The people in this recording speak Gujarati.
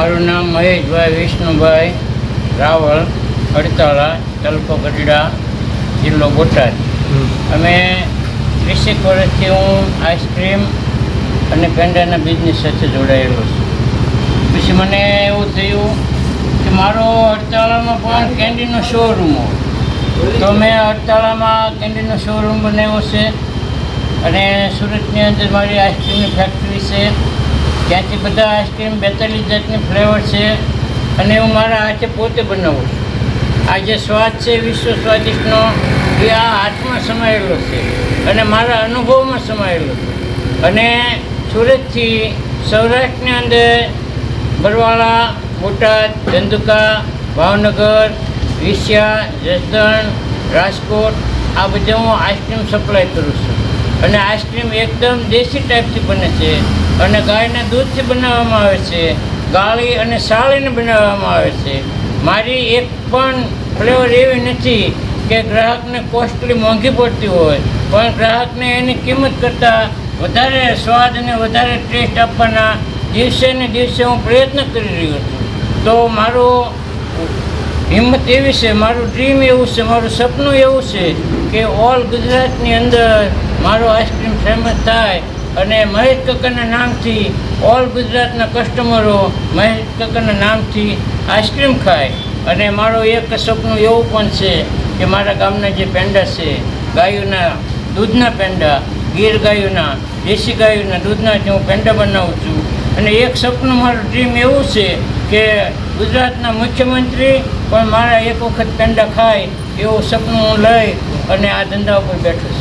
મારું નામ મહેશભાઈ વિષ્ણુભાઈ રાવળ અડતાળા તાલુકો ગઢડા જિલ્લો બોટાદ. અમે ત્રીસેક વર્ષથી હું આઈસ્ક્રીમ અને પેંડાના બિઝનેસ સાથે જોડાયેલો છું. પછી મને એવું થયું કે મારો અડતાળામાં પણ કેન્ડીનો શોરૂમ હોય. તો મેં અડતાળામાં કેન્ડીનો શોરૂમ બનાવ્યો છે અને સુરતની અંદર મારી આઈસ્ક્રીમની ફેક્ટરી છે. ત્યાંથી બધા આઈસ્ક્રીમ, બેતાલીસ જાતની ફ્લેવર છે અને હું મારા હાથે પોતે બનાવું છું. આ જે સ્વાદ છે, વિશ્વ સ્વાદિષ્ટનો, એ આ હાથમાં સમાયેલો છે અને મારા અનુભવમાં સમાયેલો છે. અને સુરતથી સૌરાષ્ટ્રની અંદર બરવાળા બોટાદ ધંધુકા, ભાવનગર વિસિયા જસદણ, રાજકોટ, આ બધે હું આઈસ્ક્રીમ સપ્લાય કરું છું. અને આઈસ્ક્રીમ એકદમ દેશી ટાઈપથી બને છે. અને ગાયના દૂધથી બનાવવામાં આવે છે. ગાળી અને સાળીને બનાવવામાં આવે છે. મારી એક પણ ફ્લેવર એવી નથી કે ગ્રાહકને કોસ્ટલી મોંઘી પડતી હોય. પણ ગ્રાહકને એની કિંમત કરતાં વધારે સ્વાદ અને વધારે ટેસ્ટ આપવાના દિવસે ને દિવસે હું પ્રયત્ન કરી રહ્યો છું. તો મારું હિંમત એવી છે, મારું ડ્રીમ એવું છે, મારું સપનું એવું છે કે ઓલ ગુજરાતની અંદર મારો આઈસ્ક્રીમ ફેમસ થાય અને મહેશ કક્કરના નામથી ઓલ ગુજરાતના કસ્ટમરો મહેશ કક્કરના નામથી આઈસ્ક્રીમ ખાય. અને મારો એક સપનું એવું પણ છે કે મારા ગામના જે પેંડા છે, ગાયોના દૂધના પેંડા, ગીર ગાયોના, દેશી ગાયોના દૂધના જે હું પેંડા બનાવું છું. અને એક સપનું મારું ડ્રીમ એવું છે કે ગુજરાતના મુખ્યમંત્રી પણ મારા એક વખત પેંડા ખાય એવું સપનું હું લઈ અને આ ધંધા ઉપર બેઠું છું.